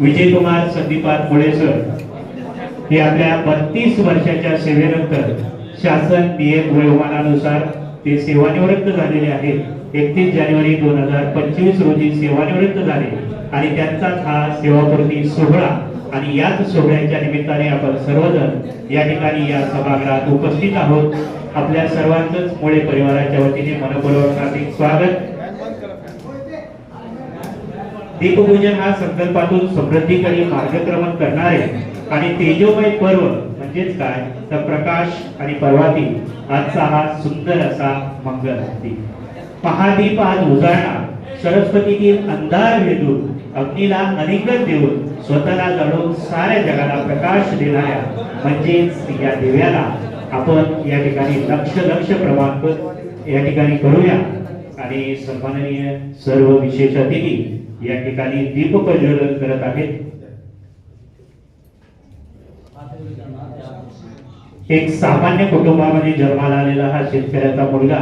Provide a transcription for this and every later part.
विजयकुमार संदीपात मुळे सर हे आपल्या बत्तीस वर्षाच्या सेवेनंतर शासन नियम वयोमानानुसार ते सेवानिवृत्त झालेले आहेत. एकतीस जानेवारी दोन हजार पंचवीस रोजी सेवानिवृत्त झाले आणि त्यांचाच हा सेवापूर्ती सोहळा आणि याच सोहळ्याच्या निमित्ताने आपण सर्वजण या ठिकाणी या सभागृहात उपस्थित आहोत. आपल्या सर्वांचंच मुळे परिवाराच्या वतीने मनपूर्वक हार्दिक स्वागत. दीपपूजन हा संकल्पातून समृद्धीकडे मार्गक्रमण करणारे आणि तेजोमय पर्व म्हणजेच काय? तर प्रकाश आणि पर्वातील आजचा हा सुंदर असा मंगल आरती महादीप आज उजाळणार सरस्वतीतील अंधार भेदून अग्नीला अनिकत देऊन स्वतःला लढवून साऱ्या जगाला प्रकाश देणाऱ्या म्हणजेच या दिव्याला आपण या ठिकाणी लक्ष लक्ष प्रमाण या ठिकाणी करूया. आणि सन्माननीय सर्व विशेष अतिथी या ठिकाणी दीप प्रज्वलन करत आहेत. एक सामान्य कुटुंबामध्ये जन्माला आलेला हा शेतकऱ्याचा मुलगा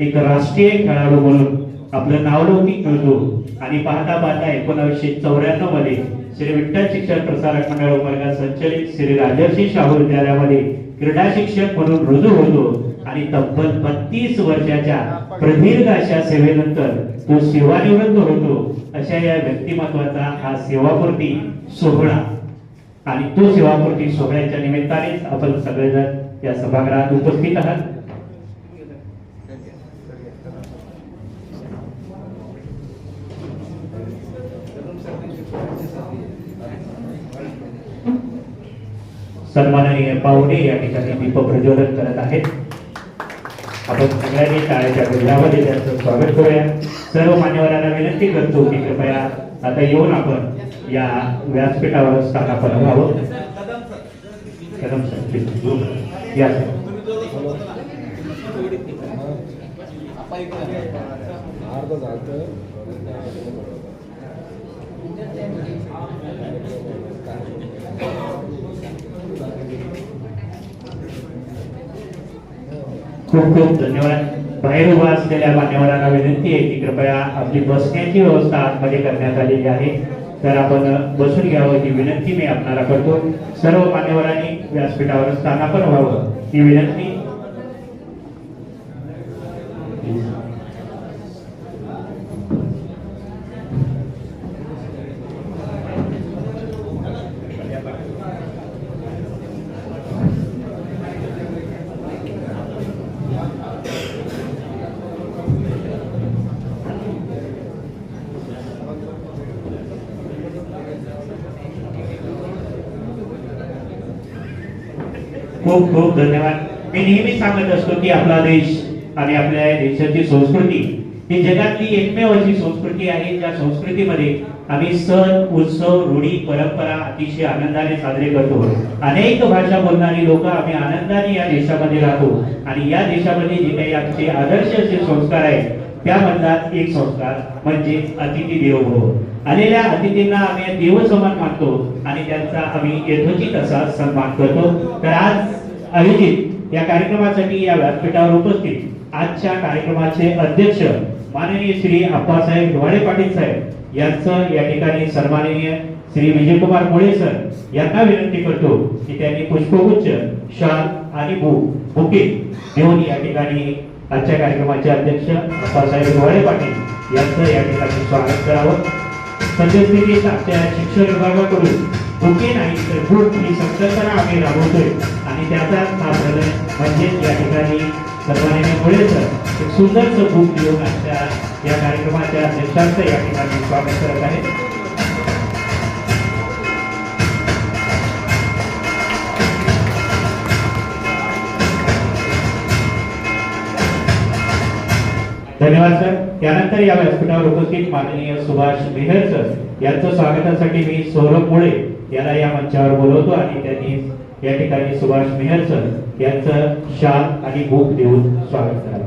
एक राष्ट्रीय खेळाडू म्हणून आपलं नावलौकिक मिळतो आणि पाहता पाहता एकोणावीसशे चौऱ्याण्णवमध्ये श्री विठ्ठल शिक्षण प्रसारक मंडळ उमरगा संचलित श्री राजर्षी शाहू विद्यालयामध्ये क्रीडा शिक्षक म्हणून रुजू होतो. आणि तब्बल बत्तीस वर्षाच्या प्रदीर्घ अशा सेवेनंतर तो सेवानिवृत्त होतो. अशा या व्यक्तिमत्वाचा हा सेवापूर्ती सोहळा. आणि तो सेवापूर्ती सोहळ्याच्या निमित्तानेच आपण सगळेजण या सभागृहात उपस्थित आहात. सन्माननीय पाहुणे या ठिकाणी दीप प्रज्वलन करत आहेत. आपण सगळ्यांनी टाळ्याच्या गुजरामध्ये त्यांचं स्वागत करूया. सर्व मान्यवरांना विनंती करतो की कृपया आता येऊन आपण या व्यासपीठावर स्थानापन व्हावं. कदम सर या सर. खूप खूप धन्यवाद. बाहेर उभा असलेल्या मान्यवरांना विनंती आहे की कृपया आपली बसण्याची व्यवस्था आतमध्ये करण्यात आलेली आहे. तर आपण बसून घ्यावं ही विनंती मी आपणाला करतो. सर्व मान्यवरांनी व्यासपीठावर स्थानापन व्हावं ही विनंती. खूप खूप धन्यवाद. मी नेहमी सांगत असतो की आपला देश आणि आपल्या देशाची संस्कृती ही जगातली एकमेव अशी संस्कृती आहे ज्या संस्कृतीमध्ये आम्ही सण उत्सव रूढी परंपरा अतिशय आनंदाने साजरे करतो. अनेक भाषा बोलणारी लोक आम्ही आनंदाने या देशामध्ये राहतो. आणि या देशामध्ये जे काही आमचे आदर्श असे संस्कार आहेत त्या म्हणतात एक संस्कार म्हणजे अतिथी देवो भव आलेल्या अतिथींना आम्ही देवसमान मानतो आणि त्यांचा आम्ही यथोचित असा सन्मान करतो. तर आज आयोजित या कार्यक्रमासाठी या व्यासपीठावर उपस्थित आजच्या कार्यक्रमाचे अध्यक्ष माननीय श्री अप्पासाहेब हिवाळे पाटील साहेब यांचं या ठिकाणी सन्माननीय श्री विजयकुमार मुळे सर यांना विनंती करतो की त्यांनी पुष्पगुच्छ शाल आणि भू बुके देऊन या ठिकाणी आजच्या कार्यक्रमाचे अध्यक्ष अप्पासाहेब हिवाळे पाटील यांचं या ठिकाणी स्वागत करावं. सद्यस्थितीत आमच्या शिक्षण विभागाकडून बुके नाही तर बुक ही संकल्पना आम्ही राबवतोय. आणि त्याचा हा म्हणजेच या ठिकाणी सर्वांनी मुळे एक सुंदरचं बुक देऊन आजच्या या कार्यक्रमाच्या अध्यक्षांचं या ठिकाणी स्वागत करत आहे. धन्यवाद सर. त्यानंतर या व्यासपीठावर उपस्थित माननीय सुभाष मेहर सर. यांचं स्वागतासाठी मी सौरभ मुळे याला या मंचावर बोलवतो आणि त्यांनी या ठिकाणी सुभाष मेहर सर यांचं शाल आणि भूक देऊन स्वागत करावं.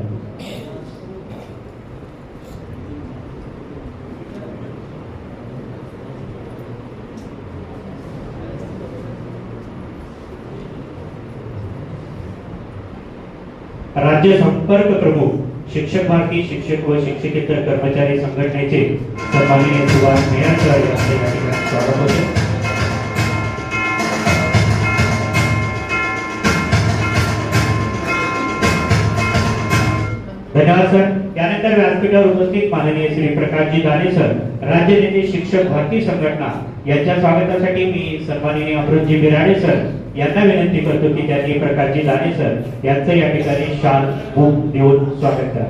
राज्य संपर्क प्रमुख शिक्षक भारती शिक्षक व शिक्षकेतर कर्मचारी संघटनेचे सन्माननीय सुभाष मेहरकर यांचे या ठिकाणी स्वागत होते. धन्यवाद सर. त्यानंतर व्यासपीठावर उपस्थित माननीय श्री प्रकाशजी गाणे सर. राज्य नेते शिक्षक भारती संघटना यांच्या स्वागतासाठी मी सन्माननीय अमृतजी बिराडे सर. यांना विनंती करतो की त्यांनी प्रकाशजी दाने सर यांचं या ठिकाणी शाल बुक देऊन स्वागत करा.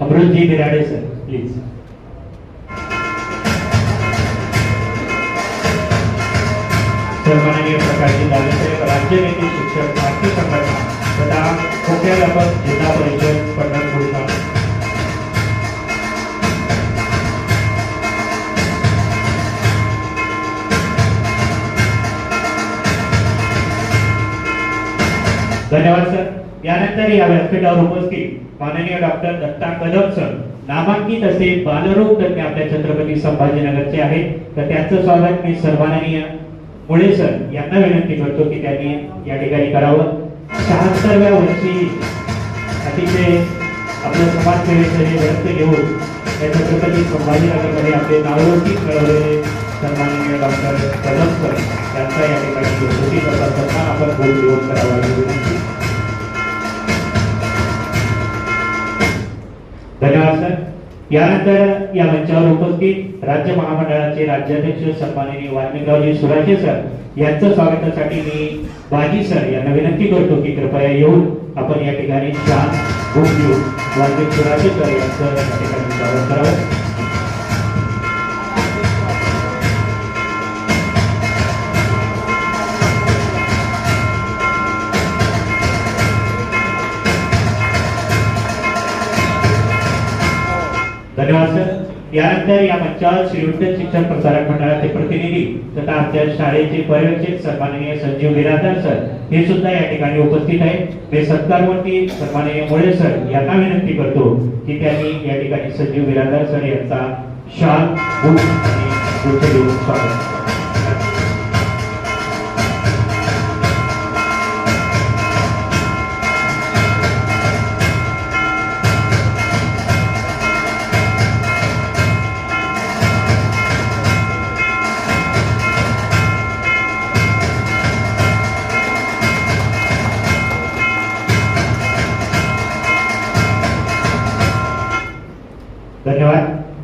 अमृतजी बिराडे सर प्लीज सन्माननीय प्रकाशजी दाने साहेब राज्य नेते शिक्षक भारती संघटना तथा मुख्याध्यापक जिल्हा परिषद पंढरपूरचा धन्यवाद सर. यानंतर या व्यासपीठावर उपस्थित माननीय डॉक्टर दत्ता कदम सर. नामांकित असे बालरोग तज्ञ आपल्या छत्रपती संभाजीनगरचे आहेत. तर त्यांचं स्वागत मी सन्माननीय मुळे सर यांना विनंती करतो की त्यांनी या ठिकाणी करावं. शहात्तरव्या वर्षी अतिशय आपलं समाजसेवेचं हे व्यक्त घेऊन या छत्रपती संभाजीनगरमध्ये आपले नावलौकिक मिळवलेले सन्माननीय डॉक्टर कदम सर यांचा या ठिकाणी सन्मान आपण बोल देऊन करावा. यानंतर या मंचावर उपस्थित राज्य महामंडळाचे राज्याध्यक्ष सन्माननीय वाल्मिकरावजी सुराजे सर यांचं स्वागतासाठी मी बाजी सर यांना विनंती करतो की कृपया येऊन आपण या ठिकाणी छान घेऊन वाल्मिक सुराजे सर यांचं या ठिकाणी स्वागत करावं. धन्यवाद सर. यानंतर या मंचावर श्रीयुक्त शिक्षण प्रसारक मंडळाचे प्रतिनिधी तथा आमच्या शाळेचे पर्यवेक्षक सन्माननीय संजीव बिरादर सर हे सुद्धा या ठिकाणी उपस्थित आहेत. मी सत्कारवरती सन्माननीय मोळे सर यांना विनंती करतो की त्यांनी या ठिकाणी संजीव बिरादर सर यांचा शाल बुक आणि स्वागत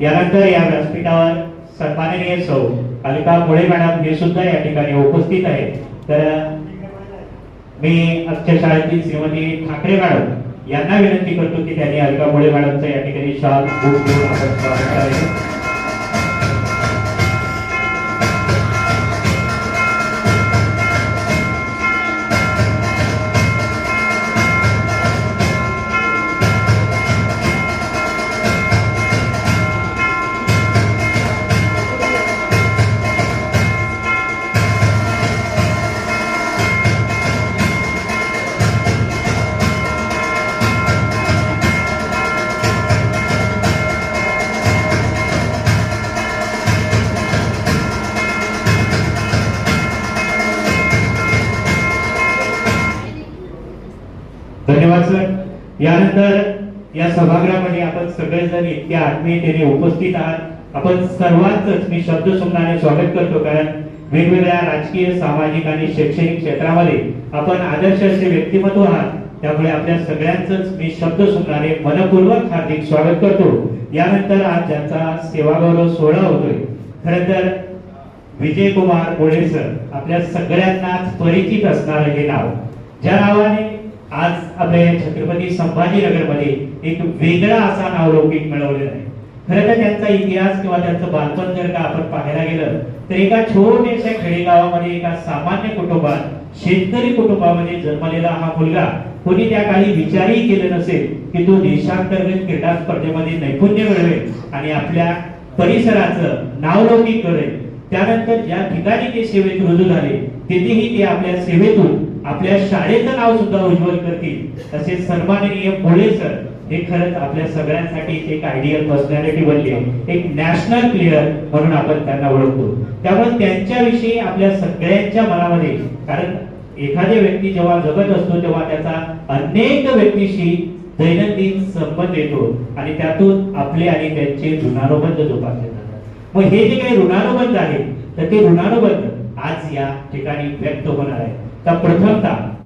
यानंतर या व्यासपीठावर सन्माननीय सौ कालिका मुळे मॅडम हे सुद्धा या ठिकाणी उपस्थित आहेत. तर मी आमच्या शाळेतील श्रीमती ठाकरे मॅडम यांना विनंती करतो की त्यांनी अलका मुळे मॅडमचं या ठिकाणी शाल यानंतर या सभागृहामध्ये आपण सगळेजण इतक्या आत्मीयतेने उपस्थित आहात. आपण सर्वांच मी शब्द सुमनाने स्वागत करतो कारण वेगवेगळ्या राजकीय सामाजिक आणि शैक्षणिक क्षेत्रामध्ये आपण आदर्श असे व्यक्तिमत्व आहात. त्यामुळे आपल्या सगळ्यांच मी शब्द सुमनाने मनपूर्वक हार्दिक स्वागत करतो. यानंतर आज ज्यांचा सेवागौरव सोहळा होतोय खरं तर विजय कुमार गोळे सर आपल्या सगळ्यांनाच परिचित असणारं हे नाव. ज्या नावाने आज आपल्या छत्रपती संभाजीनगरमध्ये एक वेगळा असा नावलौकिक मिळवलेला आहे. खरं तर त्यांचा इतिहास किंवा त्यांचं बालपण जर का आपण पाहायला गेलं तर एका छोट्याशा खेडेगावामध्ये एका सामान्य कुटुंबात शेतकरी कुटुंबामध्ये जन्मलेला हा मुलगा कोणी त्या काळी विचारही केले नसेल की तो देशांतर्गत क्रीडा स्पर्धेमध्ये नैपुण्य मिळवेल आणि आपल्या परिसराचं नावलौकिक करेल त्यानंतर ज्या ठिकाणी ते सेवेत रुजू झाले तिथेही ते आपल्या सेवेतून आपल्या शाळेचं नाव सुद्धा उज्ज्वल करतील. तसेच सन्माननीय भोळे सर हे खरंच आपल्या सगळ्यांसाठी एक आयडियल पर्सनॅलिटी बनले. एक नॅशनल प्लेअर म्हणून आपण त्यांना ओळखतो. त्यामुळे त्यांच्याविषयी आपल्या सगळ्यांच्या मनामध्ये कारण एखादी व्यक्ती जेव्हा जगत असतो तेव्हा त्याचा अनेक व्यक्तीशी दैनंदिन संबंध येतो. आणि त्यातून आपले आणि त्यांचे ऋणानुबंध जोपासले जातात. मग हे जे काही ऋणानुबंध आहे तर ते ऋणानुबंध आज या ठिकाणी व्यक्त होणार आहे तर प्रथमतः